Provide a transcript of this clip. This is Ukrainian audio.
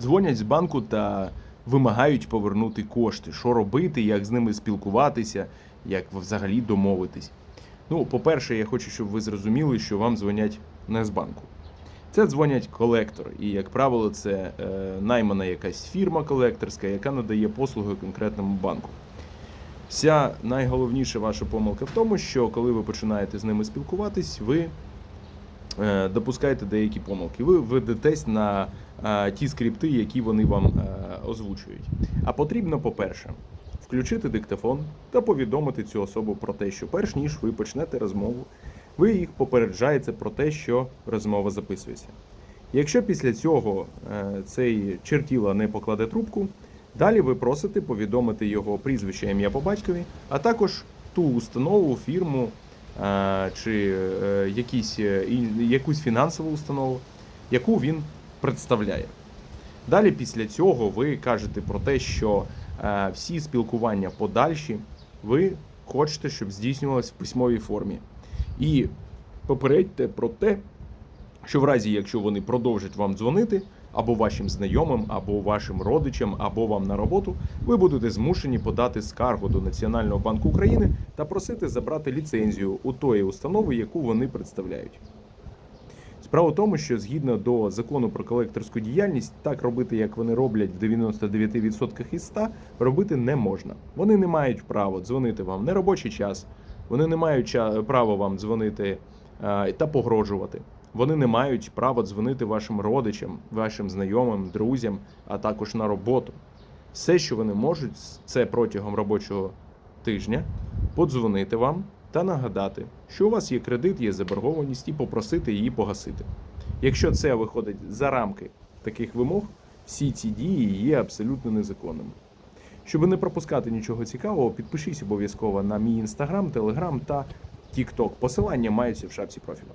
дзвонять з банку та вимагають повернути кошти. Що робити, як з ними спілкуватися, як взагалі домовитись. Ну, по-перше, я хочу, щоб ви зрозуміли, що вам дзвонять не з банку. Це дзвонять колектори, і, як правило, це е, наймана якась фірма колекторська, яка надає послуги конкретному банку. Вся найголовніша ваша помилка в тому, що коли ви починаєте з ними спілкуватись, ви допускаєте деякі помилки. Ви ведетесь на е, ті скрипти, які вони вам е, озвучують. А потрібно, по-перше, включити диктофон та повідомити цю особу про те, що перш ніж ви почнете розмову, ви їх попереджаєте про те, що розмова записується. Якщо після цього е, цей чертіла не покладе трубку, далі ви просите повідомити його прізвище, ім'я по батькові, а також ту установу, фірму е, чи е, якісь, е, якусь фінансову установу, яку він представляє. Далі після цього ви кажете про те, що е, всі спілкування подальші ви хочете, щоб здійснювалось в письмовій формі. І попередьте про те, що в разі, якщо вони продовжать вам дзвонити, або вашим знайомим, або вашим родичам, або вам на роботу, ви будете змушені подати скаргу до Національного банку України та просити забрати ліцензію у тої установи, яку вони представляють. Справа в тому, що згідно до закону про колекторську діяльність, так робити, як вони роблять в 99% із 100, робити не можна. Вони не мають права дзвонити вам в неробочий час, вони не мають права вам дзвонити е, та погрожувати. Вони не мають права дзвонити вашим родичам, вашим знайомим, друзям, а також на роботу. Все, що вони можуть, це протягом робочого тижня подзвонити вам та нагадати, що у вас є кредит, є заборгованість, і попросити її погасити. Якщо це виходить за рамки таких вимог, всі ці дії є абсолютно незаконними. Щоб не пропускати нічого цікавого, підпишись обов'язково на мій інстаграм, телеграм та тікток. Посилання маються в шапці профілю.